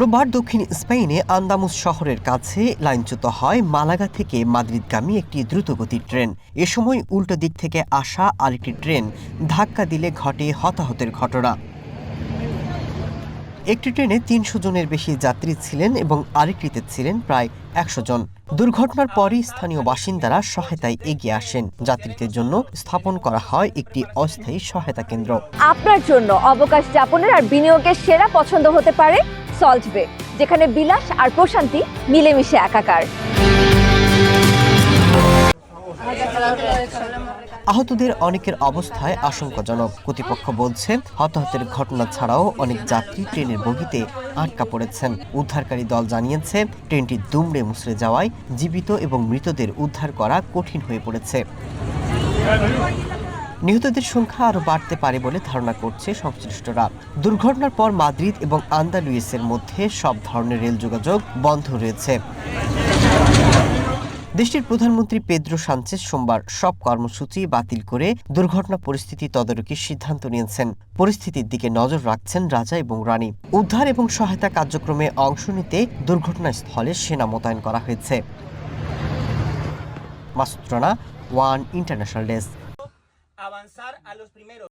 রোববার দক্ষিণ স্পেনে আন্দামুস শহরের কাছে লাইনচ্যুত হয় মালাগা থেকে মাদ্রিদগামী একটি দ্রুতগতির ট্রেন। এ সময় উল্টো দিক থেকে আসা আরেকটি ট্রেন ধাক্কা দিলে ঘটে হতাহতের ঘটনা। একটি ট্রেনে তিনশো জনের বেশি যাত্রী ছিলেন এবং আরেকটিতে ছিলেন প্রায় একশো জন। দুর্ঘটনার পরই স্থানীয় বাসিন্দারা সহায়তায় এগিয়ে আসেন। যাত্রীদের জন্য স্থাপন করা হয় একটি অস্থায়ী সহায়তা কেন্দ্র। আপনার জন্য অবকাশ যাপনের আর বিনিয়োগের সেরা পছন্দ হতে পারে সল্ট বে, যেখানে বিলাস আর প্রশান্তি মিলেমিশে একাকার। আহতদের অনেকের অবস্থায় আশঙ্কাজনক। কর্তৃপক্ষ বলছে, হতাহতের ঘটনা ছাড়াও অনেক যাত্রী ট্রেনের বগিতে আটকা পড়েছেন। উদ্ধারকারী দল জানিয়েছে, ট্রেনটি দুমড়ে মুচড়ে যাওয়ায় জীবিত এবং মৃতদের উদ্ধার করা কঠিন হয়ে পড়েছে। নিহতদের সংখ্যা আরও বাড়তে পারে বলে ধারণা করছে সংশ্লিষ্টরা দুর্ঘটনার পর মাদ্রিদ এবং আন্দালুইসের মধ্যে সব ধরনের রেল যোগাযোগ বন্ধ রয়েছে। দেশটির প্রধানমন্ত্রী পেদ্রো সানচেজ সোমবার সব কর্মসূচি বাতিল করে দুর্ঘটনা পরিস্থিতি তদারকির সিদ্ধান্ত নিয়েছেন। পরিস্থিতির দিকে নজর রাখছেন রাজা এবং রানী। উদ্ধার এবং সহায়তা কার্যক্রমে অংশ নিতে দুর্ঘটনাস্থলে সেনা মোতায়েন করা হয়েছে। Masud Rana, one international desk. Avanzar a los primeros